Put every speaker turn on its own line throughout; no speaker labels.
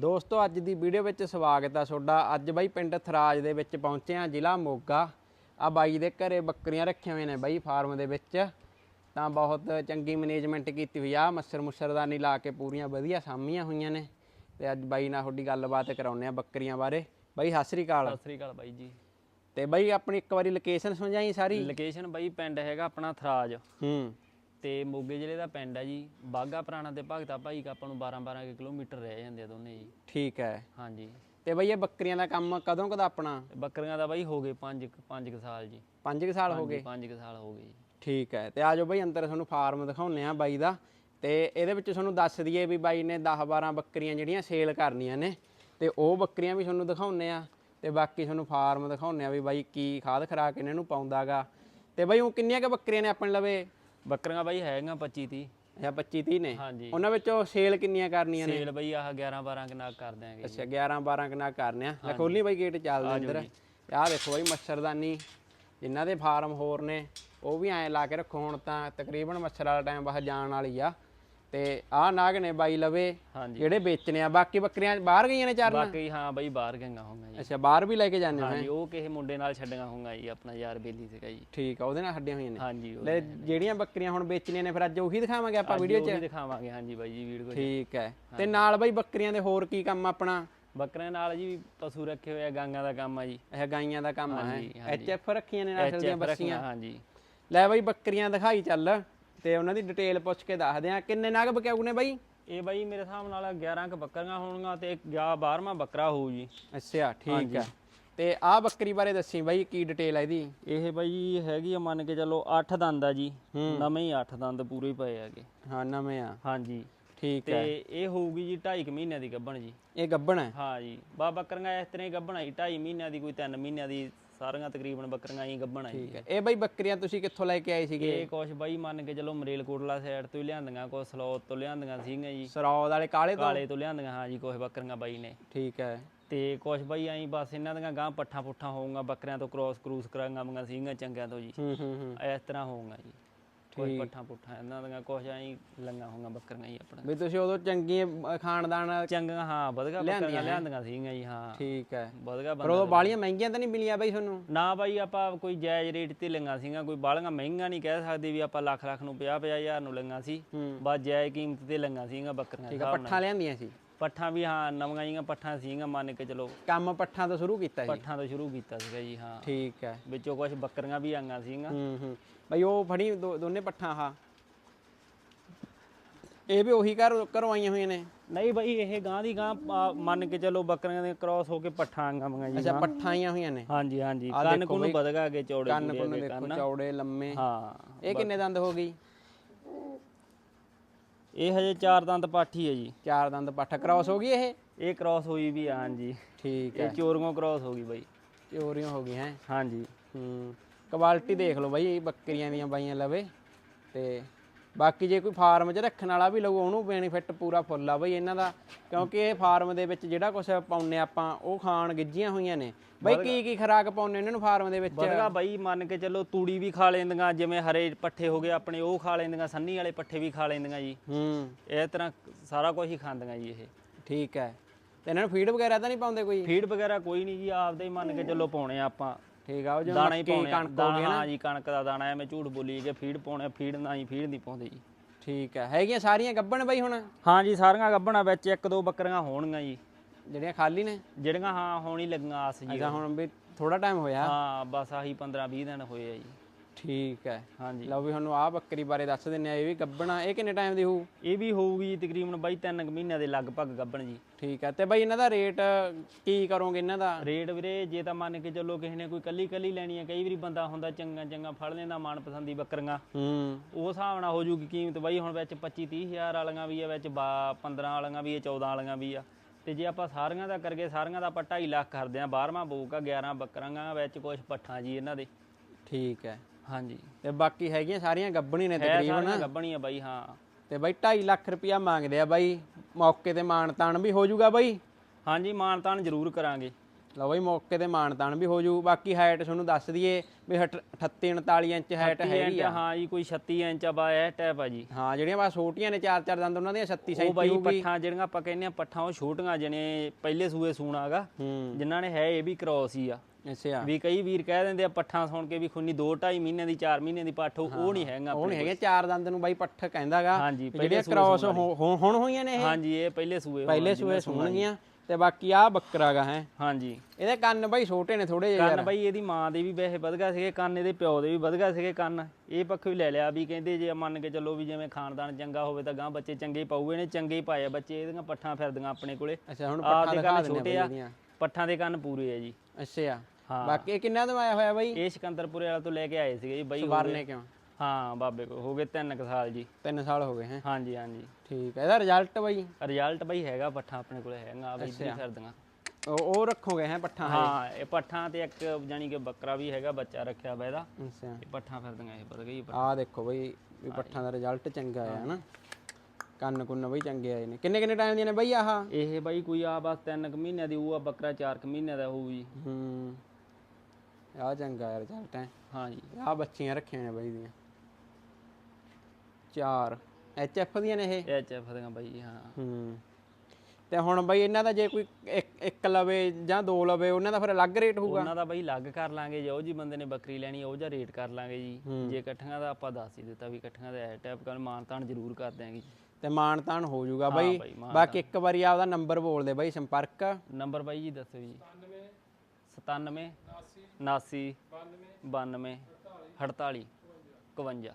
ਦੋਸਤੋ ਅੱਜ ਦੀ ਵੀਡੀਓ ਵਿੱਚ ਸਵਾਗਤ ਹੈ ਤੁਹਾਡਾ। ਅੱਜ ਬਾਈ ਪਿੰਡ ਥਰਾਜ ਦੇ ਵਿੱਚ ਪਹੁੰਚੇ ਆ ਜ਼ਿਲ੍ਹਾ ਮੋਗਾ। ਆ ਬਾਈ ਦੇ ਘਰੇ ਬੱਕਰੀਆਂ ਰੱਖੀਆਂ ਹੋਈਆਂ ਨੇ ਬਾਈ ਫਾਰਮ ਦੇ ਵਿੱਚ। ਤਾਂ ਬਹੁਤ ਚੰਗੀ ਮੈਨੇਜਮੈਂਟ ਕੀਤੀ ਹੋਈ ਆ। ਮੱਛਰ ਮੁੱਛਰਦਾਨੀ ਲਾ ਕੇ ਪੂਰੀਆਂ ਵਧੀਆ ਸਾਂਭੀਆਂ ਹੋਈਆਂ ਨੇ। ਤੇ ਅੱਜ ਬਾਈ ਨਾਲ ਤੁਹਾਡੀ ਗੱਲਬਾਤ ਕਰਾਉਂਦੇ ਆ ਬੱਕਰੀਆਂ ਬਾਰੇ। ਬਾਈ ਸਤਿ ਸ੍ਰੀ ਅਕਾਲ।
ਸਤਿ ਸ੍ਰੀ ਅਕਾਲ ਬਾਈ ਜੀ।
ਤੇ ਬਾਈ ਆਪਣੀ ਇੱਕ ਵਾਰੀ ਲੋਕੇਸ਼ਨ ਸਮਝਾਈ ਸਾਰੀ?
ਲੋਕੇਸ਼ਨ ਬਾਈ ਪਿੰਡ ਹੈਗਾ ਆਪਣਾ ਥਰਾਜ।
ਹੂੰ।
ਤੇ ਮੋਗੇ ਜ਼ਿਲ੍ਹੇ ਦਾ ਪਿੰਡ ਹੈ ਜੀ। ਬਾਗਾ ਪੁਰਾਣਾ ਤੇ ਭਗਤਾ ਭਾਈ ਕਾ ਆਪਾਂ ਨੂੰ 12 12 ਕਿਲੋਮੀਟਰ ਰਹਿ ਜਾਂਦੇ ਆ ਦੋਨੇ ਜੀ।
ਠੀਕ ਹੈ।
ਹਾਂਜੀ।
ਤੇ ਬਾਈ ਇਹ ਬੱਕਰੀਆਂ ਦਾ ਕੰਮ ਕਦੋਂ ਕਦਾ ਆਪਣਾ?
ਬੱਕਰੀਆਂ ਦਾ ਬਾਈ ਹੋ ਗਏ 5 5 ਸਾਲ ਜੀ।
5 ਸਾਲ ਹੋ ਗਏ?
5 ਸਾਲ ਹੋ ਗਏ ਜੀ।
ਠੀਕ ਹੈ। ਤੇ ਆਜੋ ਬਾਈ ਅੰਦਰ ਤੁਹਾਨੂੰ ਫਾਰਮ ਦਿਖਾਉਂਦੇ ਆ ਬਾਈ ਦਾ। ਤੇ ਇਹਦੇ ਵਿੱਚ ਤੁਹਾਨੂੰ ਦੱਸ ਦਈਏ ਵੀ ਬਾਈ ਨੇ 10 12 ਬੱਕਰੀਆਂ ਜਿਹੜੀਆਂ ਸੇਲ ਕਰਨੀਆਂ ਨੇ। ਤੇ ਉਹ ਬੱਕਰੀਆਂ ਵੀ ਤੁਹਾਨੂੰ ਦਿਖਾਉਂਦੇ ਆ ਤੇ ਬਾਕੀ ਤੁਹਾਨੂੰ ਫਾਰਮ ਦਿਖਾਉਂਦੇ ਆ ਵੀ ਬਾਈ ਕੀ ਖਾਦ ਖਰਾਕ ਇਹਨਾਂ ਨੂੰ ਪਾਉਂਦਾਗਾ। ਤੇ ਬਾਈ ਉਹ ਕਿੰਨੀਆਂ ਕ ਬੱਕਰੀਆਂ ਨੇ ਆਪਣੇ ਲਵੇ?
ਬੱਕਰੀਆਂ ਬਾਈ ਹੈਗੀਆਂ 25 30
ਅੱਛਾ 25 30 ਨੇ?
ਹਾਂਜੀ।
ਉਹਨਾਂ ਵਿੱਚੋਂ ਸੇਲ ਕਿੰਨੀਆਂ ਕਰਨੀਆਂ ਨੇ?
ਸੇਲ ਬਾਈ ਆਹ 11 12 ਕਿਨਾਕ ਕਰ ਦਿਆਂਗੇ
ਅੱਛਾ 11 12 ਕਿੰਨਾ ਕਰਨੇ ਆ। ਲੈ ਖੋਲੀ ਬਾਈ ਗੇਟ ਚੱਲਦਾ ਅੰਦਰ। ਆਹ ਦੇਖੋ ਬਾਈ ਮੱਛਰਦਾਨੀ ਜਿਨ੍ਹਾਂ ਦੇ ਫਾਰਮ ਹੋਰ ਨੇ ਉਹ ਵੀ ਐਂ ਲਾ ਕੇ ਰੱਖੋ ਹੁਣ ਤਾਂ। ਤਕਰੀਬਨ ਮੱਛਰ ਵਾਲਾ ਟਾਈਮ ਬਾਹਰ ਜਾਣ ਵਾਲੀ ਆ। ਤੇ ਆਹ ਨਾਗ ਨੇ ਬਾਈ ਲਵੇ
ਹਾਂਜੀ।
ਜਿਹੜੇ ਵੇਚਣੇ ਆ ਬਾਕੀ ਬੱਕਰੀਆਂ ਬਾਹਰ ਗਈਆਂ ਨੇ ਚਰਨ
ਬਾਕੀ ਹਾਂ ਬਾਈ ਬਾਹਰ ਗਈਆਂ ਹੋਊਗਾ ਜੀ।
ਅੱਛਾ ਬਾਹਰ ਵੀ ਲੈ ਕੇ ਜਾਂਦੇ ਹੋ
ਹਾਂਜੀ ਉਹ ਕਿਸੇ ਮੁੰਡੇ ਨਾਲ ਛੱਡੀਆਂ ਹੋਊਗਾ ਜੀ ਆਪਣਾ ਯਾਰ ਬੇਲੀ ਸੀਗਾ ਜੀ।
ਠੀਕ ਆ ਉਹਦੇ ਨਾਲ ਹੱਡੀਆਂ ਹੋਈਆਂ ਨੇ?
ਹਾਂਜੀ ਉਹ
ਲੈ ਜਿਹੜੀਆਂ ਬੱਕਰੀਆਂ ਹੁਣ ਵੇਚਣੀਆਂ ਨੇ ਫਿਰ ਅੱਜ ਉਹੀ ਦਿਖਾਵਾਂਗੇ ਆਪਾਂ ਵੀਡੀਓ 'ਚ?
ਵੀ ਦਿਖਾਵਾਂਗੇ ਹਾਂਜੀ ਬਾਈ ਜੀ ਵੀਡੀਓ
ਠੀਕ ਹੈ। ਤੇ ਨਾਲ ਬਾਈ ਬੱਕਰੀਆਂ ਦੇ ਹੋਰ ਕੀ ਕੰਮ ਆਪਣਾ?
ਬੱਕਰਿਆਂ ਨਾਲ ਜੀ ਪਸ਼ੂ ਰੱਖੇ ਹੋਏ ਆ ਗਾਂਗਾ ਦਾ ਕੰਮ ਆ ਜੀ।
ਇਹ ਗਾਈਆਂ ਦਾ ਕੰਮ ਹੈ?
ਹਾਂਜੀ,
ਐਚ ਐਫ ਰੱਖੀਆਂ ਨੇ ਨਸਲ ਦੀਆਂ ਬੱਸੀਆਂ
ਹਾਂਜੀ।
ਲੈ ਬਾਈ ਬੱਕਰੀਆਂ ਦਿਖਾਈ ਚੱਲ। ਤੇ ਉਹਨਾਂ ਦੀ ਡਿਟੇਲ ਪੁੱਛ ਕੇ ਦੱਸਦੇ ਆ ਕਿੰਨੇ ਨਗ ਬਕਿਆਊ ਨੇ ਬਾਈ?
ਇਹ ਬਾਈ ਮੇਰੇ ਹਿਸਾਬ ਨਾਲ 11 ਕ ਬੱਕਰੀਆਂ ਹੋਣਗੀਆਂ ਤੇ ਇੱਕ ਜਾਂ 12ਵਾਂ ਬੱਕਰਾ ਹੋਊ ਜੀ।
ਅੱਛਾ ਠੀਕ ਹੈ। ਤੇ ਆਹ ਬੱਕਰੀ ਬਾਰੇ ਦੱਸੀ ਬਾਈ ਕੀ ਡਿਟੇਲ ਆ ਇਹਦੀ?
ਇਹ ਬਾਈ ਹੈਗੀ ਆ ਮੰਨ ਕੇ ਚੱਲੋ 8 ਦੰਦ ਆ ਜੀ। ਨਵੇਂ ਹੀ 8 ਦੰਦ ਪੂਰੇ ਪਏ ਹੈਗੇ।
ਹਾਂ ਨਵੇਂ ਆ।
ਹਾਂਜੀ।
ਠੀਕ ਹੈ।
ਤੇ ਇਹ ਹੋਊਗੀ ਜੀ 2.5 ਮਹੀਨਿਆਂ ਦੀ ਗੱਭਣ ਜੀ।
ਇਹ ਗੱਬਣ ਹੈ?
ਹਾਂ ਜੀ। ਬਾ ਬੱਕਰੀਆਂ ਇਸ ਤਰ੍ਹਾਂ ਹੀ ਗੱਭਣ ਆਈ 2.5 ਮਹੀਨਿਆਂ ਦੀ ਕੋਈ 3 ਮਹੀਨਿਆਂ ਦੀ ਸਾਰੀਆਂ ਤਕਰੀਬਨ ਬੱਕਰੀਆਂ ਹੀ ਗੱਭਣ ਆਈ
ਠੀਕ ਹੈ। ਇਹ ਬਾਈ ਬੱਕਰੀਆਂ ਤੁਸੀਂ ਕਿੱਥੋਂ ਲੈ ਕੇ ਆਏ ਸੀਗੇ?
ਇਹ ਕੁਛ ਬਾਈ ਮੰਨ ਕੇ ਚੱਲੋ ਮਰੇਲਕੋਟਲਾ ਸਾਈਡ ਤੋਂ ਹੀ ਲਿਆਂਦੀਆਂ ਕੁਛ ਸਲੌਤ ਤੋਂ ਲਿਆਂਦੀਆਂ ਸੀਗੀਆਂ ਜੀ।
ਸਰੌਦ ਵਾਲੇ ਕਾਲੇ ਤੋਂ?
ਕਾਲੇ ਤੋਂ ਲਿਆਂਦੀਆਂ ਹਾਂ ਜੀ ਕੁਛ ਬੱਕਰੀਆਂ ਬਾਈ ਨੇ।
ਠੀਕ ਹੈ।
ਤੇ ਕੁਛ ਬਾਈ ਐਂ ਬਸ ਇਹਨਾਂ ਦੀਆਂ ਗਾਂ ਪੱਠਾ ਪੁੱਠਾ ਹੋਊਗਾ ਬੱਕਰਿਆਂ ਤੋਂ ਕ੍ਰੋਸ ਕਰੂਸ ਕਰਾਂਗਾਂ ਸੀਗੀਆਂ ਚੰਗਿਆਂ ਤੋਂ ਜੀ।
ਹੂੰ ਹੂੰ ਹੂੰ।
ਇਸ ਤਰ੍ਹਾਂ ਹੋਊਗਾ ਜੀ। ਕੁਛ ਪੱਠਾ ਪੁੱਠਾ ਇਹਨਾਂ ਦੀਆਂ ਕੁਛ ਐਂ ਲੰਗਾ ਹੋਊਗਾ ਬੱਕਰੀਆਂ ਹੀ ਆਪਣਾ
ਵੀ ਤੁਸੀਂ ਉਦੋਂ ਚੰਗੀ ਖਾਨਦਾਨ
ਚੰਗੀਆਂ ਹਾਂ ਵਧਗਾ ਬੱਕਰੀਆਂ ਲਿਆਂਦੀਆਂ ਸੀਗੀਆਂ ਜੀ ਹਾਂ।
ਠੀਕ ਹੈ।
ਵਧਗਾ
ਪਰ ਉਦੋਂ ਬਾਲੀਆਂ ਮਹਿੰਗੀਆਂ ਤਾਂ ਨਹੀਂ ਮਿਲੀਆਂ ਬਾਈ ਤੁਹਾਨੂੰ?
ਨਾ ਬਾਈ ਆਪਾਂ ਕੋਈ ਜਾਇਜ਼ ਰੇਟ ਤੇ ਲੰਗਾ ਸੀਗਾ ਕੋਈ ਬਾਲੀਆਂ ਮਹਿੰਗਾ ਨਹੀਂ ਕਹਿ ਸਕਦੇ ਵੀ ਆਪਾਂ ਲੱਖ ਲੱਖ ਨੂੰ 50 ਹਜ਼ਾਰ ਨੂੰ ਲੰਗਾ ਸੀ।
ਹੂੰ।
ਬਸ ਜਾਇਜ਼ ਕੀਮਤ ਤੇ ਲੰਗਾ ਸੀਗਾ ਬੱਕਰੀਆਂ
ਠੀਕ ਆ ਪੱਠਾ ਲਿਆਂਦੀਆਂ ਸੀ?
ਪੱਠਾਂ ਵੀ ਹਾਂ ਨਵੀਆਂ ਜੀਆਂ ਪੱਠਾਂ ਸੀਗੀਆਂ ਮੰਨ ਕੇ ਚਲੋ।
ਕੰਮ ਪੱਠਾਂ ਤੋਂ ਸ਼ੁਰੂ ਕੀਤਾ ਸੀ
ਪੱਠਾਂ ਤੋਂ ਸ਼ੁਰੂ ਕੀਤਾ ਸੀਗਾ ਜੀ ਹਾਂ।
ਠੀਕ ਹੈ।
ਵਿੱਚੋਂ ਕੁਝ ਬੱਕਰੀਆਂ ਵੀ ਆਈਆਂ ਸੀਗੀਆਂ।
ਹੂੰ ਹੂੰ। ਬਈ ਉਹ ਫੜੀ ਦੋ- ਦੋਨੇ ਪੱਠਾਂ ਆਹ? ਇਹ ਵੀ ਉਹੀ ਘਰ ਘਰੋਂ ਆਈਆਂ ਹੋਈਆਂ ਨੇ?
ਨਹੀਂ ਬਾਈ ਇਹ ਗਾਂ ਦੀ ਗਾਂ ਆ, ਮੰਨ ਕੇ ਚਲੋ ਬੱਕਰੀਆਂ ਦੇ ਕ੍ਰਾਸ ਹੋ ਕੇ ਪੱਠਾਂ ਆਈਆਂ ਮੰਗਾ ਜੀ
ਅੱਛਾ ਪੱਠਾਂ ਆਈਆਂ ਹੋਈਆਂ ਨੇ?
ਹਾਂਜੀ ਹਾਂਜੀ। ਕੰਨ ਵਧਗਾ ਕੇ ਚੌੜੇ
ਕੰਨ
ਚੂੜੇ
ਕੁੰਨ
ਅੱਗੇ
ਦੇਖੋ ਚੌੜੇ ਲੰਮੇ।
ਹਾਂ
ਇਹ ਕਿੰਨੇ ਦੰਦ ਹੋ ਗਈ?
ਇਹ ਹਜੇ ਚਾਰ ਦੰਦ ਪਾਠੀ ਹੈ ਜੀ।
ਚਾਰ ਦੰਦ ਪੱਠ ਕ੍ਰਾਸ ਹੋ ਗਈ ਇਹ?
ਇਹ ਕ੍ਰਾਸ ਹੋਈ ਵੀ ਆ ਹਾਂਜੀ।
ਠੀਕ
ਇਹ
ਹੈ।
ਚੋਰੀਆਂ ਕ੍ਰਾਸ ਹੋ ਗਈ ਬਾਈ।
ਚੋਰੀਆਂ ਹੋ ਗਈਆਂ ਹੈ?
ਹਾਂਜੀ।
ਹੂੰ। ਕੁਆਲਿਟੀ ਦੇਖ ਲਓ ਬਾਈ ਬੱਕਰੀਆਂ ਦੀਆਂ ਬਾਈਆਂ ਲਵੇ ਤੇ ਬਾਕੀ ਜੇ ਕੋਈ ਫਾਰਮ 'ਚ ਰੱਖਣ ਵਾਲਾ ਵੀ ਲਊ ਉਹਨੂੰ ਬੈਨੀਫਿਟ ਪੂਰਾ ਫੁੱਲ ਆ ਬਈ ਇਹਨਾਂ ਦਾ। ਕਿਉਂਕਿ ਇਹ ਫਾਰਮ ਦੇ ਵਿੱਚ ਜਿਹੜਾ ਕੁਝ ਪਾਉਨੇ ਆਪਾਂ ਉਹ ਖਾਣ ਗਿੱਜੀਆਂ ਹੋਈਆਂ ਨੇ। ਬਈ ਕੀ ਕੀ ਖਰਾਕ ਪਾਉਨੇ ਇਹਨਾਂ ਨੂੰ ਫਾਰਮ ਦੇ ਵਿੱਚ?
ਵਧਗਾ ਬਾਈ ਮੰਨ ਕੇ ਚੱਲੋ ਤੂੜੀ ਵੀ ਖਾ ਲੈਂਦੀਆਂ ਜਿਵੇਂ ਹਰੇ ਪੱਠੇ ਹੋ ਗਏ ਆਪਣੇ ਉਹ ਖਾ ਲੈਂਦੀਆਂ ਸੰਨੀ ਵਾਲੇ ਪੱਠੇ ਵੀ ਖਾ ਲੈਂਦੀਆਂ ਜੀ।
ਹੂੰ।
ਇਹ ਤਰ੍ਹਾਂ ਸਾਰਾ ਕੁਝ ਹੀ ਖਾਂਦੀਆਂ ਜੀ ਇਹ।
ਠੀਕ ਹੈ। ਤੇ ਇਹਨਾਂ ਨੂੰ ਫੀਡ ਵਗੈਰਾ ਤਾਂ ਨਹੀਂ ਪਾਉਂਦੇ ਕੋਈ?
ਫੀਡ ਵਗੈਰਾ ਕੋਈ ਨਹੀਂ ਜੀ ਆਪਦੇ ਹੀ ਮੰਨ ਕੇ ਚੱਲੋ ਪਾਉਣੇ ਆਪਾਂ।
ਠੀਕ ਆ ਉਹ ਜਿਵੇਂ
ਦਾਣਾ ਹੀ
ਮੱਕੀ
ਪਾਉਣੇ ਆ।
ਕਣਕ ਹੋ
ਦਾਣਾ
ਗਈ ਨਾ।
ਹਾਂ ਜੀ ਕਣਕ ਦਾ ਦਾਣਾ ਐਵੇਂ ਝੂਠ ਬੋਲੀ ਕਿ ਫੀਡ ਪਾਉਣੇ ਫੀਡ ਨਾ ਹੀ ਫੀਡ ਨਹੀਂ ਪਾਉਂਦੇ ਜੀ।
ਠੀਕ ਹੈ ਹੈਗੀਆਂ ਸਾਰੀਆਂ ਗੱਬਣ ਬਾਈ ਹੁਣ?
ਹਾਂ ਜੀ ਸਾਰੀਆਂ ਗੱਭਣਾ ਵਿੱਚ ਇੱਕ ਦੋ ਬੱਕਰੀਆਂ ਹੋਣਗੀਆਂ ਜੀ।
ਜਿਹੜੀਆਂ ਖਾਲੀ ਨੇ?
ਜਿਹੜੀਆਂ ਹਾਂ ਹੋਣ ਲੱਗੀਆਂ ਆਸ ਜੀ।
ਅੱਛਾ ਹੁਣ ਵੀ ਥੋੜਾ ਟਾਈਮ ਹੋਇਆ।
ਹਾਂ ਬਸ ਆਹੀ 15 20 ਦਿਨ ਹੋਏ ਆ ਜੀ।
ਠੀਕ ਹੈ।
ਹਾਂਜੀ।
ਲਓ ਵੀ ਤੁਹਾਨੂੰ ਆਹ ਬੱਕਰੀ ਬਾਰੇ ਦੱਸ ਦਿੰਨੇ ਆ ਇਹ ਵੀ ਗੱਬਣਾ ਇਹ ਕਿੰਨੇ ਟਾਈਮ ਦੀ ਹੋਊ?
ਇਹ ਵੀ ਹੋਊਗੀ ਜੀ ਤਕਰੀਬਨ ਬਾਈ 3 ਮਹੀਨਿਆਂ ਦੇ ਲਗਭਗ ਗੱਭਣ ਜੀ।
ਠੀਕ ਹੈ ਤੇ ਬਾਈ ਇਹਨਾਂ ਦਾ ਰੇਟ ਕੀ ਕਰੋਗੇ ਇਹਨਾਂ ਦਾ?
ਰੇਟ ਵੀਰੇ ਜੇ ਤਾਂ ਮੰਨ ਕੇ ਚੱਲੋ ਕਿਸੇ ਨੇ ਕੋਈ ਕੱਲੀ ਕੱਲੀ ਲੈਣੀ ਹੈ ਕਈ ਵਾਰੀ ਬੰਦਾ ਹੁੰਦਾ ਚੰਗਾ ਚੰਗਾ ਫੜ ਲੈਂਦਾ ਮਨਪਸੰਦੀ ਬੱਕਰੀਆਂ।
ਹੂੰ।
ਉਹ ਹਿਸਾਬ ਨਾਲ ਹੋ ਜੂਗੀ ਕੀਮਤ ਬਾਈ ਹੁਣ ਵਿੱਚ 25 30 ਹਜ਼ਾਰ ਵਾਲੀਆਂ ਵੀ ਆ ਵਿੱਚ 15 ਵਾਲੀਆਂ ਵੀ ਆ 14 ਵਾਲੀਆਂ ਵੀ ਆ। ਤੇ ਜੇ ਆਪਾਂ ਸਾਰੀਆਂ ਦਾ ਕਰਗੇ ਸਾਰੀਆਂ ਦਾ ਆਪਾਂ 2.5 ਲੱਖ ਕਰਦੇ ਆ 12ਵਾਂ ਬੂਕ ਆ 11 ਬੱਕਰੀਆਂ ਵਿੱਚ ਕੁਝ ਪੱਠਾਂ ਜੀ ਇਹਨਾਂ ਦੇ।
ਠੀਕ ਹੈ।
ਹਾਂਜੀ।
ਤੇ ਬਾਕੀ ਹੈਗੀਆਂ ਸਾਰੀਆਂ ਗੱਬਣੀ ਨੇ ਤਕਰੀਬਨ।
ਗੱਭਣੀਆਂ ਬਾਈ ਹਾਂ।
ਤੇ ਬਾਈ 2.5 ਲੱਖ ਰੁਪਇਆ ਮੰਗਦੇ ਆ ਬਾਈ। ਮੌਕੇ ਤੇ ਮਾਣ ਤਾਣ ਵੀ ਹੋ ਜਾਊਗਾ ਬਾਈ।
ਹਾਂਜੀ ਮਾਨਤਾਨ ਜ਼ਰੂਰ ਕਰਾਂਗੇ।
ਲਓ ਬਈ ਮੌਕੇ ਤੇ ਮਾਨਤਾਨ ਵੀ ਹੋ ਜੂ ਬਾਕੀ ਹਾਈਟ ਤੁਹਾਨੂੰ ਦੱਸ ਦਈਏ ਵੀ 38 39 ਇੰਚ ਹਾਈਟ ਹੈਗੀ ਆ।
ਹਾਂ ਜੀ ਕੋਈ 36 ਇੰਚ ਆ ਬਾ ਇਹ ਟੈਪ ਆ ਜੀ।
ਹਾਂ ਜਿਹੜੀਆਂ ਬਸ ਛੋਟੀਆਂ ਨੇ ਚਾਰ ਚਾਰ ਦੰਦ ਉਹਨਾਂ ਦੀਆਂ 36
ਉਹ
37
ਬਾਈ ਪੱਠਾਂ ਜਿਹੜੀਆਂ ਆਪਾਂ ਕਹਿੰਦੇ ਆ ਪੱਠਾਂ ਉਹ ਛੋਟੀਆਂ ਜਣੇ ਪਹਿਲੇ ਸੂਏ ਸੂਣਾਗਾ ਜਿਨ੍ਹਾਂ ਨੇ ਹੈ ਇਹ ਵੀ ਕ੍ਰੋਸ ਹੀ ਆ।
ਅੱਛਾ।
ਵੀ ਕਈ ਵੀਰ ਕਹਿ ਦਿੰਦੇ ਆ ਪੱਠਾਂ ਸੁਣ ਕੇ ਵੀ ਖੁੰਨੀ 2 2.5 ਮਹੀਨਿਆਂ ਦੀ 4 ਮਹੀਨਿਆਂ ਦੀ ਪੱਠ ਉਹ ਨਹੀਂ ਹੈਗਾ
ਉਹ ਨਹੀਂ ਹੈਗੇ ਚਾਰ ਦੰਦ ਨੂੰ ਬਾਈ ਪੱਠ ਕਹਿੰਦਾਗਾ। ਜਿਹੜੀਆਂ ਕ੍ਰਾਸ ਹੁਣ ਹੋਈਆਂ ਨੇ ਇਹ?
ਹਾਂਜੀ ਇਹ ਪਹਿਲੇ ਸੂਏ
ਪਹਿਲੇ ਸੂਏ ਸੁਣਗੀਆਂ ਤੇ ਬਾਕੀ ਆ ਬੱਕਰਾਗਾ ਹੈ।
ਹਾਂਜੀ।
ਇਹਦੇ ਕੰਨ ਬਾਈ ਛੋਟੇ ਨੇ ਥੋੜੇ ਜਿਹੇ
ਕੰਨ ਬਾਈ ਇਹਦੀ ਮਾਂ ਦੇ ਵੀ ਵੈਸੇ ਵਧਗਾ ਸੀਗੇ ਕੰਨ ਇਹਦੇ ਪਿਓ ਦੇ ਵੀ ਵਧਗਾ ਸੀਗੇ ਕੰਨ। ਇਹ ਪੱਖ ਵੀ ਲੈ ਲਿਆ ਵੀ ਕਹਿੰਦੇ ਜੇ ਮੰਨ ਕੇ ਚੱਲੋ ਵੀ ਜਿਵੇਂ ਖਾਨਦਾਨ ਚੰਗਾ ਹੋਵੇ ਤਾਂ ਗਾਂ ਬੱਚੇ ਚੰਗੇ ਪਾਉਗੇ ਨੇ ਚੰਗੇ ਪਾਏ ਬੱਚੇ ਇਹਦੀਆਂ ਪੱਠਾਂ ਫਿਰਦੀਆਂ ਆਪਣੇ ਕੋਲੇ।
ਅੱਛਾ ਹੁਣ ਪੱਠਾ
ਦੇ ਕੰਨ ਛੋਟੇ
ਆ
ਪੱਠਾਂ ਦੇ ਕੰਨ ਪੂਰੇ ਆ ਜੀ।
ਅੱਛਾ।
ਹਾਂ।
ਬਾਕੀ ਇਹ ਕਿੰਨਾ ਤੋਂ ਆਇਆ ਹੋਇਆ ਬਾਈ?
ਇਹ ਸਿਕੰਦਰਪੁਰੇ ਵਾਲਾ ਤੋਂ ਲੈ ਕੇ ਆਏ ਸੀਗੇ ਜੀ ਬਾਈ ਹੋ
ਵਰਨੇ
ਗਏ-
ਕਿਉਂ?
ਹਾਂ ਬਾਬੇ ਕੋ ਹੋ ਗਏ 3 ਸਾਲ ਜੀ।
3 ਸਾਲ ਹੋ ਗਏ ਹੈ।
ਹਾਂਜੀ ਹਾਂਜੀ।
ਠੀਕ ਹੈ ਇਹਦਾ ਰਿਜ਼ਲਟ ਬਾਈ?
ਰਿਜ਼ਲਟ ਬਾਈ ਹੈਗਾ ਪੱਠਾਂ ਆਪਣੇ ਕੋਲੇ ਹੈਗਾ ਆ ਇੱਧਰ ਹੀ ਫਿਰਦੀਆਂ
ਉਹ ਰੱਖੋਗੇ ਹੈ ਪੱਠਾ
ਹਾਂ ਇਹ ਪੱਠਾਂ ਤੇ ਇੱਕ ਜਾਨੀ ਕਿ ਬੱਕਰਾ ਵੀ ਹੈਗਾ ਬੱਚਾ ਰੱਖਿਆ ਵਾ ਇਹਦਾ।
ਅੱਛਾ।
ਇਹ ਪੱਠਾਂ ਫਿਰਦੀਆਂ ਇਹ ਪਤਾ ਗਈ
ਆ ਦੇਖੋ ਬਈ ਵੀ ਪੱਠਾਂ ਦਾ ਰਿਜ਼ਲਟ ਚੰਗਾ ਆਇਆ ਹਨਾ? ਕੰਨ ਕੁੰਨ ਬਈ ਚੰਗੇ ਆਏ ਨੇ। ਕਿੰਨੇ ਕਿੰਨੇ ਟਾਈਮ ਦੀਆਂ ਨੇ ਬਈ ਆਹ?
ਇਹ ਬਾਈ ਕੋਈ ਆ ਬਸ 3 ਕੁ ਮਹੀਨਿਆਂ ਦੀ ਉਹ ਆ ਬੱਕਰਾ 4 ਕੁ ਮਹੀਨਿਆਂ ਦਾ ਹੋਊ ਜੀ।
ਹੂੰ। ਆ ਚੰਗਾ ਯਾਰ ਰਿਜ਼ਲਟ ਹੈ।
ਹਾਂਜੀ।
ਆ ਬੱਚੀਆਂ ਰੱਖੀਆਂ ਨੇ ਬਾਈ ਦੀਆਂ। ਚਾਰ। ਐਚ ਐਫ ਦੀਆਂ ਨੇ ਇਹ?
ਐਚ ਦੀਆਂ ਬਾਈ ਹਾਂ।
ਹੂੰ। ਤੇ ਹੁਣ ਬਈ ਇਹਨਾਂ ਦਾ ਜੇ ਕੋਈ ਇੱਕ ਲਵੇ ਜਾਂ ਦੋ ਲਵੇ ਉਹਨਾਂ ਦਾ ਫਿਰ ਅਲੱਗ ਰੇਟ ਹੋਊਗਾ?
ਉਹਨਾਂ ਦਾ ਬਾਈ ਅਲੱਗ ਕਰ ਲਾਂਗੇ ਜੇ ਉਹ ਜੀ ਬੰਦੇ ਨੇ ਬੱਕਰੀ ਲੈਣੀ ਉਹ ਜਾਂ ਰੇਟ ਕਰ ਲਾਂਗੇ ਜੀ। ਜੇ ਇਕੱਠੀਆਂ ਦਾ ਆਪਾਂ ਦੱਸ ਹੀ ਦਿੱਤਾ ਵੀ ਇਕੱਠੀਆਂ ਦਾ ਇਹ ਟਾਈਪ ਕਰ ਮਾਨਤਾਨ ਜ਼ਰੂਰ ਕਰ ਦਿਆਂਗੇ ਜੀ।
ਤੇ ਮਾਣ ਤਾਣ ਹੋ ਜਾਊਗਾ ਬਾਈ। ਬਾਕੀ ਇੱਕ ਵਾਰੀ ਆਪਦਾ ਨੰਬਰ ਬੋਲ ਦੇ ਬਾਈ ਸੰਪਰਕ।
ਨੰਬਰ ਬਾਈ ਜੀ ਦੱਸੋ ਜੀ। 97 79 92 48 51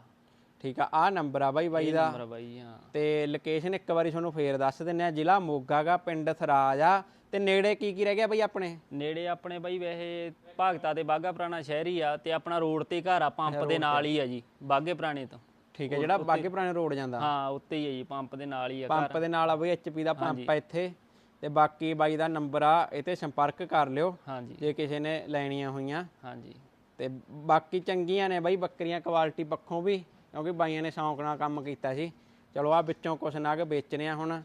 ਠੀਕ ਆ ਆ ਨੰਬਰ ਆ ਬਾਈ ਬਾਈ ਦਾ।
ਨੰਬਰ ਆ ਬਾਈ ਹਾਂ।
ਤੇ ਲੋਕੇਸ਼ਨ ਇੱਕ ਵਾਰੀ ਤੁਹਾਨੂੰ ਫੇਰ ਦੱਸ ਦਿੰਨੇ ਆ ਜ਼ਿਲ੍ਹਾ ਮੋਗਾ ਗਾ ਪਿੰਡ ਥਰਾਜ ਆ। ਤੇ ਨੇੜੇ ਕੀ ਕੀ ਰਹਿ ਗਿਆ ਬਾਈ ਆਪਣੇ?
ਨੇੜੇ ਆਪਣੇ ਬਾਈ ਵੈਸੇ ਭਗਤਾ ਤੇ ਬਾਗਾ ਪੁਰਾਣਾ ਸ਼ਹਿਰੀ ਆ ਤੇ ਆਪਣਾ ਰੋਡ ਤੇ ਘਰ ਆ ਪੰਪ ਦੇ ਨਾਲ ਹੀ ਆ ਜੀ ਬਾਗੇ ਪੁਰਾਣੇ ਤੋਂ।
ਠੀਕ ਹੈ ਜਿਹੜਾ ਬਾਗੇ ਪੁਰਾਣੇ ਰੋਡ ਜਾਂਦਾ।
ਹਾਂ ਉੱਤੇ ਹੀ ਆ ਜੀ ਪੰਪ ਦੇ ਨਾਲ ਹੀ ਆ ਘਰ।
ਪੰਪ ਦੇ ਨਾਲ ਆ ਬਈ ਐਚਪੀ ਦਾ ਪੰਪ ਆ ਇੱਥੇ। ਤੇ ਬਾਕੀ ਬਾਈ ਦਾ ਨੰਬਰ ਆ ਇਹ ਤੇ ਸੰਪਰਕ ਕਰ ਲਿਓ।
ਹਾਂਜੀ।
ਜੇ ਕਿਸੇ ਨੇ ਲੈਣੀਆਂ ਹੋਈਆਂ।
ਹਾਂਜੀ।
ਤੇ ਬਾਕੀ ਚੰਗੀਆਂ ਨੇ ਬਾਈ ਬੱਕਰੀਆਂ ਕੁਆਲਿਟੀ ਪੱਖੋਂ ਵੀ ਕਿਉਂਕਿ ਬਾਈਆਂ ਨੇ ਸ਼ੌਂਕ ਨਾਲ ਕੰਮ ਕੀਤਾ ਸੀ। ਚਲੋ ਆ ਵਿੱਚੋਂ ਕੁਛ ਨਗ ਵੇਚਨੇ ਆ ਹੁਣ।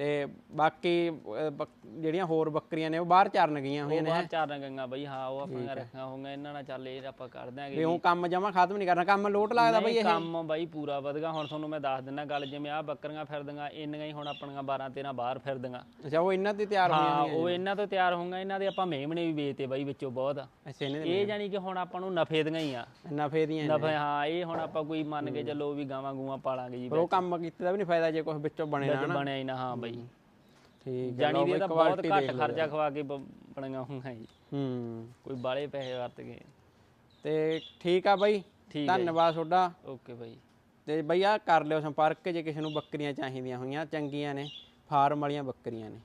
ਤੇ ਬਾਕੀ ਅਹ, ਬੱਕ- ਜਿਹੜੀਆਂ ਹੋਰ ਬੱਕਰੀਆਂ ਨੇ ਉਹ ਬਾਹਰ ਚਰਨ ਗਈਆਂ ਹੋਈਆਂ
ਉਹ
ਨੇ
ਬਾਹਰ ਚਾਰ ਗੰਗਾ ਬਾਈ ਹਾਂ ਉਹ ਆਪਾਂ ਰੱਖੀਆਂ ਹੋਊਗਾ ਇਹਨਾਂ ਨਾਲ ਚੱਲ ਇਹ ਆਪਾਂ ਕਰ ਦਿਆਂਗੇ
ਵੀ ਉਹ ਕੰਮ ਜਮਾ ਖਤਮ ਨਹੀਂ ਕਰਨਾ ਕੰਮ ਲੋਟ ਲੱਗਦਾ ਬਾਈ
ਨਹੀਂ, ਕੰਮ ਬਾਈ ਪੂਰਾ ਵਧਗਾ ਹੁਣ ਤੁਹਾਨੂੰ ਮੈਂ ਦੱਸ ਦਿੰਦਾ ਗੱਲ ਜਿਵੇਂ ਆ ਬੱਕਰੀਆਂ ਫਿਰਦੀਆਂ ਇੰਨੀਆਂ ਹੀ ਹੁਣ ਆਪਣੀਆਂ 12 13 ਬਾਹਰ ਫਿਰਦੀਆਂ।
ਅੱਛਾ ਉਹ ਇਹਨਾਂ ਦੀ ਤਿਆਰ ਹੋਈਆਂ
ਹਾਂ ਉਹ ਇਹਨਾਂ ਤੋਂ ਤਿਆਰ ਹੋਊਗਾ ਇਹਨਾਂ ਦੇ ਆਪਾਂ ਮੇਮਣੇ ਵੀ ਵੇਚਤੇ ਬਾਈ ਵਿੱਚੋਂ ਬਹੁਤ।
ਅੱਛਾ ਇਹਨਾਂ
ਇਹ ਜਾਨੀ ਕਿ ਹੁਣ ਆਪਾਂ ਨੂੰ ਨਫੇ ਦੀਆਂ ਹੀ ਆ।
ਨਫੇ ਦੀਆਂ ਨੇ।
ਨਫੇ ਹਾਂ ਇਹ ਹੁਣ ਆਪਾਂ ਕੋਈ ਮੰਨ ਕੇ ਚੱਲੋ ਵੀ ਗਾਵਾਂ ਗੂਆਂ ਪਾਲਾਂਗੇ ਜੀ
ਪਰ ਉਹ ਕੰਮ ਕੀਤੇ ਦਾ ਵੀ ਨਹੀਂ ਫਾਇਦਾ ਜੇ ਕੁਝ ਵਿੱਚੋਂ ਬਣੇ ਨਾ।
ਬਣਿਆ ਹੀ ਨਾ ਹਾਂ ਬਾਈ।
ਠੀਕ ਹੈ
ਜਾਨੀ ਇਹਦਾ ਬਹੁਤ ਘੱਟ ਖਰਚਾ ਖਵਾ ਕੇ ਬ- ਬਣੀਆਂ ਹੋਊਗਾ ਜੀ।
ਹੂੰ।
ਕੋਈ ਬਾਲੇ ਪੈਸੇ ਵਰਤ ਗਏ
ਤੇ ਠੀਕ ਆ ਬਾਈ।
ਠੀਕ ਹੈ
ਧੰਨਵਾਦ ਤੁਹਾਡਾ।
Okay bye.
ਤੇ ਬਈ ਆ ਕਰ ਲਿਓ ਸੰਪਰਕ ਜੇ ਕਿਸੇ ਨੂੰ ਬੱਕਰੀਆਂ ਚਾਹੀਦੀਆਂ ਹੋਈਆਂ ਚੰਗੀਆਂ ਨੇ ਫਾਰਮ ਵਾਲੀਆਂ ਬੱਕਰੀਆਂ ਨੇ।